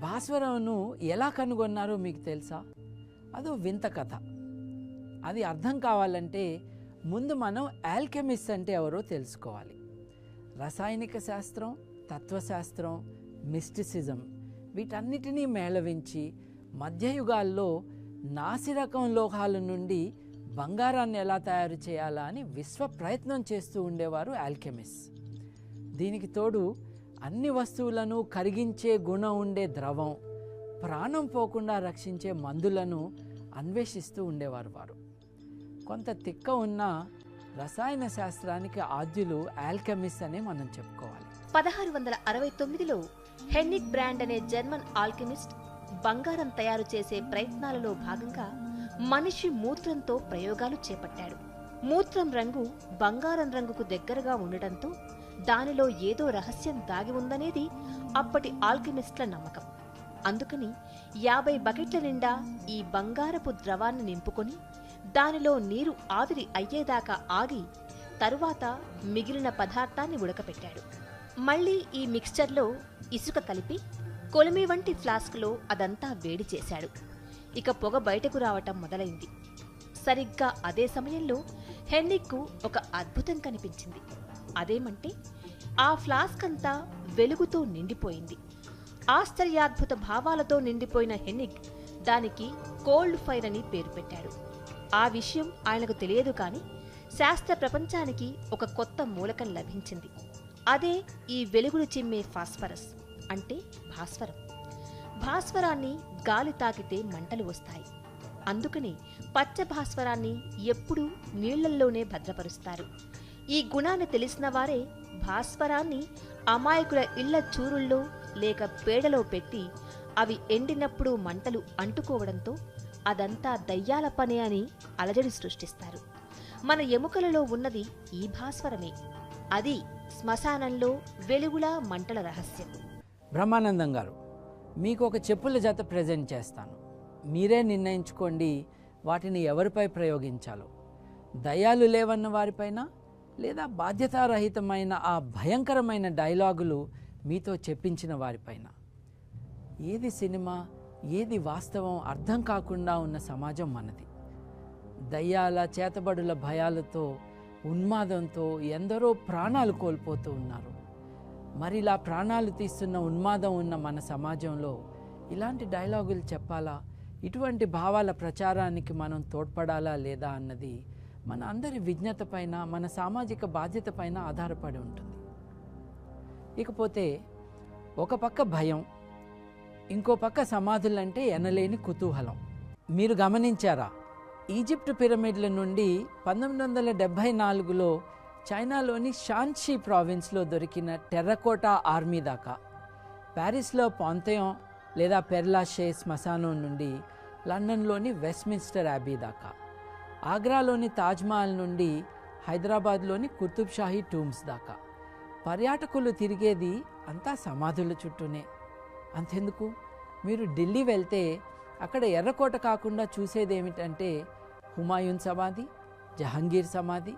భాస్వరంను ఎలా కనుగొన్నారో మీకు తెలుసా? అదో వింత కథ. అది అర్థం కావాలంటే ముందు మనం ఆల్కెమిస్ట్ అంటే ఎవరో తెలుసుకోవాలి. రసాయనిక శాస్త్రం తత్వశాస్త్రం మిస్టిసిజం వీటన్నిటినీ మేళవించి మధ్యయుగాల్లో నాసిరకం లోహాల నుండి బంగారాన్ని ఎలా తయారు చేయాలా అని విశ్వ ప్రయత్నం చేస్తూ ఉండేవారు ఆల్కెమిస్ట్. దీనికి తోడు అన్ని వస్తువులను కరిగించే గుణం ఉండే ద్రవం ప్రాణం పోకుండా రక్షించే మందులను అన్వేషిస్తూ ఉండేవారు వారు. కొంత తిక్క ఉన్న రసాయన శాస్త్రానికి ఆద్యులు ఆల్కెమిస్ట్ అని మనం చెప్పుకోవాలి. పదహారు వందల అరవై తొమ్మిదిలో హెన్నిక్ బ్రాండ్ అనే జర్మన్ ఆల్కెమిస్ట్ బంగారం తయారు చేసే ప్రయత్నాలలో భాగంగా మనిషి మూత్రంతో ప్రయోగాలు చేపట్టాడు. మూత్రం రంగు బంగారం రంగుకు దగ్గరగా ఉండటంతో దానిలో ఏదో రహస్యం దాగి ఉందనేది అప్పటి ఆల్కెమిస్ట్ల నమ్మకం. అందుకని యాభై బకెట్ల నిండా ఈ బంగారపు ద్రవాన్ని నింపుకొని దానిలో నీరు ఆవిరి అయ్యేదాకా ఆగి తరువాత మిగిలిన పదార్థాన్ని ఉడకపెట్టాడు. మళ్ళీ ఈ మిక్స్చర్లో ఇసుక కలిపి కొలిమి వంటి ఫ్లాస్క్లో అదంతా వేడి చేశాడు. ఇక పొగ బయటకు రావటం మొదలైంది. సరిగ్గా అదే సమయంలో హెన్నిక్కు ఒక అద్భుతం కనిపించింది. అదేమంటే ఆ ఫ్లాస్క్ అంతా వెలుగుతో నిండిపోయింది. ఆశ్చర్యాద్భుత భావాలతో నిండిపోయిన హెన్నిక్ దానికి కోల్డ్ ఫైర్ అని పేరు పెట్టాడు. ఆ విషయం ఆయనకు తెలియదు కానీ శాస్త్ర ప్రపంచానికి ఒక కొత్త మూలకం లభించింది. అదే ఈ వెలుగులు చిమ్మే ఫాస్ఫరస్ అంటే భాస్వరం. భాస్వరాన్ని గాలి తాకితే మంటలు వస్తాయి. అందుకని పచ్చ భాస్వరాన్ని ఎప్పుడూ నీళ్ళల్లోనే భద్రపరుస్తారు. ఈ గుణాన్ని తెలిసిన వారే భాస్వరాన్ని అమాయకుల ఇళ్ళ చూరుల్లో లేక పేడలో పెట్టి అవి ఎండినప్పుడు మంటలు అంటుకోవడంతో అదంతా దయ్యాల పనే అని అలజడి సృష్టిస్తారు. మన ఎముకలలో ఉన్నది ఈ భాస్వరమే. అది శ్మశానంలో వెలుగులా మంటల రహస్యం. బ్రహ్మానందం గారు మీకు ఒక చెప్పుల జత ప్రజెంట్ చేస్తాను. మీరే నిర్ణయించుకోండి వాటిని ఎవరిపై ప్రయోగించాలో. దయాలు లేవన్న వారిపైన లేదా బాధ్యతారహితమైన ఆ భయంకరమైన డైలాగులు మీతో చెప్పించిన వారిపైన. ఏది సినిమా ఏది వాస్తవం అర్థం కాకుండా ఉన్న సమాజం మనది. దయ్యాల చేతబడుల భయాలతో ఉన్మాదంతో ఎందరో ప్రాణాలు కోల్పోతూ ఉన్నారు. మరి ఇలా ప్రాణాలు తీస్తున్న ఉన్మాదం ఉన్న మన సమాజంలో ఇలాంటి డైలాగులు చెప్పాలా? ఇటువంటి భావాల ప్రచారానికి మనం తోడ్పడాలా లేదా అన్నది మన అందరి విజ్ఞత పైన మన సామాజిక బాధ్యత పైన ఆధారపడి ఉంటుంది. ఇకపోతే ఒక పక్క భయం ఇంకో పక్క సమాధులంటే ఎనలేని కుతూహలం. మీరు గమనించారా? ఈజిప్ట్ పిరమిడ్ల నుండి పంతొమ్మిది వందల డెబ్భై నాలుగులో చైనాలోని షాన్షీ ప్రావిన్స్లో దొరికిన టెర్రకోటా ఆర్మీ దాకా ప్యారిస్లో పాంతయం లేదా పెర్లాషే శ్మశానం నుండి లండన్లోని వెస్ట్మిన్స్టర్ యాబీ దాకా. ఆగ్రాలోని తాజ్మహల్ నుండి హైదరాబాద్లోని కుతుబ్షాహీ టూమ్స్ దాకా. పర్యాటకులు తిరిగేది అంతా సమాధుల చుట్టూనే. అంతెందుకు? మీరు ఢిల్లీ వెళ్తే అక్కడ ఎర్రకోట కాకుండా చూసేది ఏమిటంటే హుమాయూన్ సమాధి జహంగీర్ సమాధి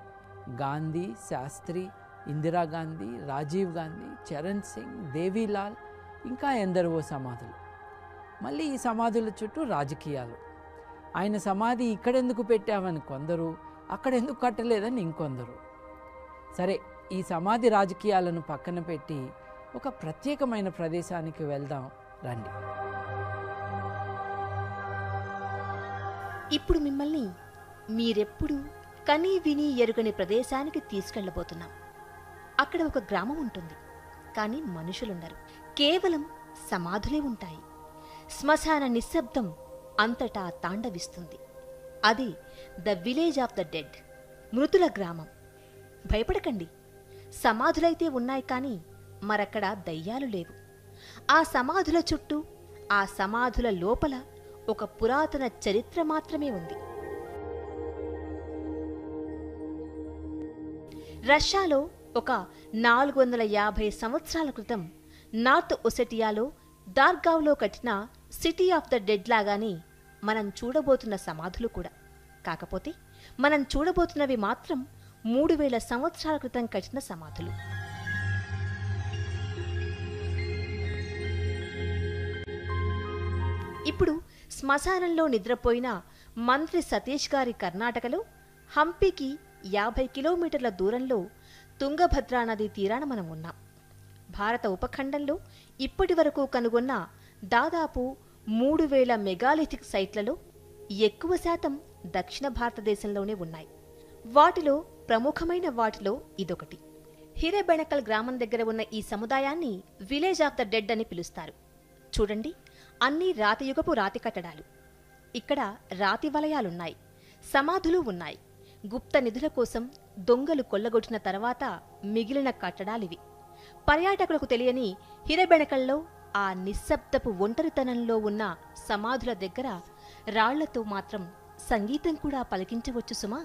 గాంధీ శాస్త్రి ఇందిరాగాంధీ రాజీవ్ గాంధీ చరణ్ సింగ్ దేవీలాల్ ఇంకా ఎందరో సమాధులు. మళ్ళీ ఈ సమాధుల చుట్టూ రాజకీయాలు. ఆయన సమాధి ఇక్కడెందుకు పెట్టావని కొందరు అక్కడెందుకు కట్టలేదని ఇంకొందరు. సరే ఈ సమాధి రాజకీయాలను పక్కన పెట్టి ఒక ప్రత్యేకమైన ప్రదేశానికి వెళ్దాం రండి. ఇప్పుడు మిమ్మల్ని మీరెప్పుడు కనీ విని ఎరుగని ప్రదేశానికి తీసుకెళ్ళబోతున్నాం అక్కడ ఒక గ్రామం ఉంటుంది కానీ మనుషులుండరు. కేవలం సమాధులే ఉంటాయి. శ్మశాన నిశ్శబ్దం అంతటా తాండవిస్తుంది. అది the village of the dead మృతుల గ్రామం. భయపడకండి. సమాధులైతే ఉన్నాయి కానీ మరక్కడ దయ్యాలు లేవు. ఆ సమాధుల చుట్టూ ఆ సమాధుల లోపల ఒక పురాతన చరిత్ర మాత్రమే ఉంది. రష్యాలో ఒక నాలుగు వందల యాభై సంవత్సరాల క్రితం నార్త్ ఒసెటియాలో దార్గావ్లో కట్టిన సిటీ ఆఫ్ ద డెడ్ లాగానే మనం చూడబోతున్న సమాధులు కూడా. కాకపోతే మనం చూడబోతున్నవి మాత్రం మూడు వేల సంవత్సరాల క్రితం కట్టిన సమాధులు. ఇప్పుడు శ్మశానంలో నిద్రపోయిన మంత్రి సతీష్ గారి కర్ణాటకలో హంపీకి యాభై కిలోమీటర్ల దూరంలో తుంగభద్రా నదీ తీరాన మనం ఉన్నాం. భారత ఉపఖండంలో ఇప్పటి వరకు కనుగొన్న దాదాపు మూడు వేల మెగాలిథిక్ సైట్లలో ఎక్కువ శాతం దక్షిణ భారతదేశంలోనే ఉన్నాయి. వాటిలో ప్రముఖమైన వాటిలో ఇదొకటి. హిరేబెణకల్ గ్రామం దగ్గర ఉన్న ఈ సముదాయాన్ని విలేజ్ ఆఫ్ ద డెడ్ అని పిలుస్తారు. చూడండి అన్ని రాతియుగపు రాతి కట్టడాలు. ఇక్కడ రాతి వలయాలున్నాయి సమాధులు ఉన్నాయి. గుప్త నిధుల కోసం దొంగలు కొల్లగొట్టిన తర్వాత మిగిలిన కట్టడాలివి. పర్యాటకులకు తెలియని హిరబెణకల్లో ఆ నిశ్శబ్దపు ఒంటరితనంలో ఉన్న సమాధుల దగ్గర రాళ్ళతో మాత్రం సంగీతం కూడా పలికించవచ్చు సుమా.